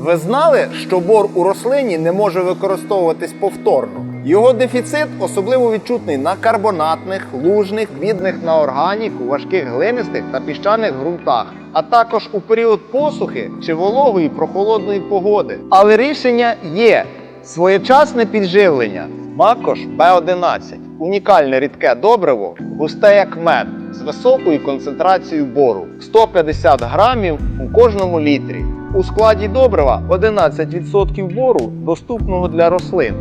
Ви знали, що бор у рослині не може використовуватись повторно? Його дефіцит особливо відчутний на карбонатних, лужних, бідних на органіку, важких глинистих та піщаних ґрунтах, а також у період посухи чи вологої прохолодної погоди. Але рішення є своєчасне підживлення. Макош Б11 унікальне рідке добриво, густе як мед, з високою концентрацією бору 150 грамів у кожному літрі. У складі добрива 11% бору, доступного для рослин,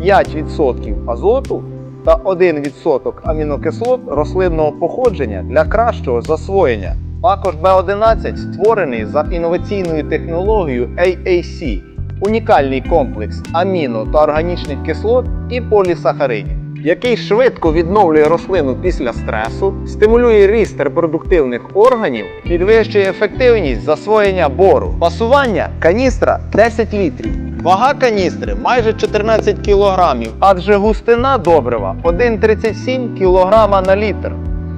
5% азоту та 1% амінокислот рослинного походження для кращого засвоєння. Також B11 створений за інноваційною технологією AAC унікальний комплекс аміно та органічних кислот і полісахаридів, який швидко відновлює рослину після стресу, стимулює ріст репродуктивних органів, підвищує ефективність засвоєння бору. Пасування каністра 10 літрів. Вага каністри майже 14 кг, адже густина добрива 1,37 кг на літр.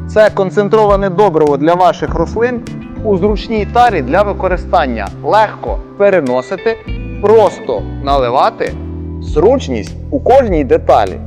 Це концентроване добриво для ваших рослин у зручній тарі для використання. Легко переносити, просто наливати, зручність у кожній деталі.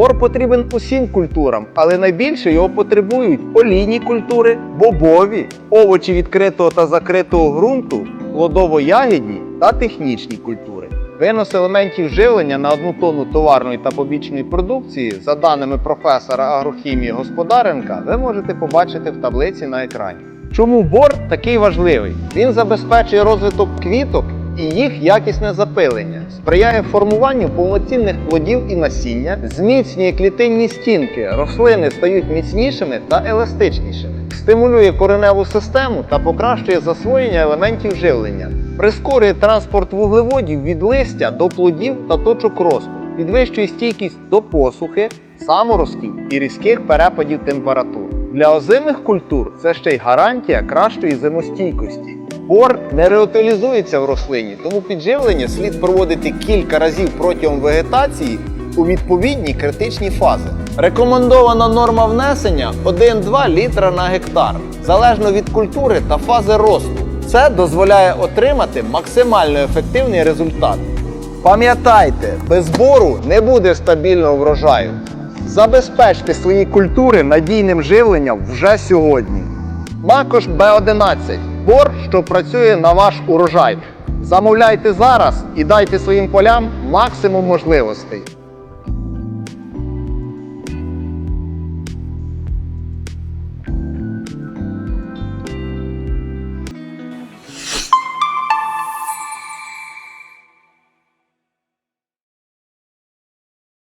Бор потрібен усім культурам, але найбільше його потребують олійні культури, бобові, овочі відкритого та закритого ґрунту, плодово-ягідні та технічні культури. Винос елементів живлення на одну тонну товарної та побічної продукції, за даними професора агрохімії Господаренка, ви можете побачити в таблиці на екрані. Чому бор такий важливий? Він забезпечує розвиток квіток і їх якісне запилення, сприяє формуванню повноцінних плодів і насіння, зміцнює клітинні стінки, рослини стають міцнішими та еластичнішими, стимулює кореневу систему та покращує засвоєння елементів живлення, прискорює транспорт вуглеводів від листя до плодів та точок росту, підвищує стійкість до посухи, саморозків і різких перепадів температур. Для озимих культур це ще й гарантія кращої зимостійкості. Бор не реутилізується в рослині, тому підживлення слід проводити кілька разів протягом вегетації у відповідні критичні фази. Рекомендована норма внесення 1-2 літра на гектар, залежно від культури та фази росту. Це дозволяє отримати максимально ефективний результат. Пам'ятайте, без бору не буде стабільного врожаю. Забезпечте свої культури надійним живленням вже сьогодні. Макош Б11 бор, що працює на ваш урожай. Замовляйте зараз і дайте своїм полям максимум можливостей.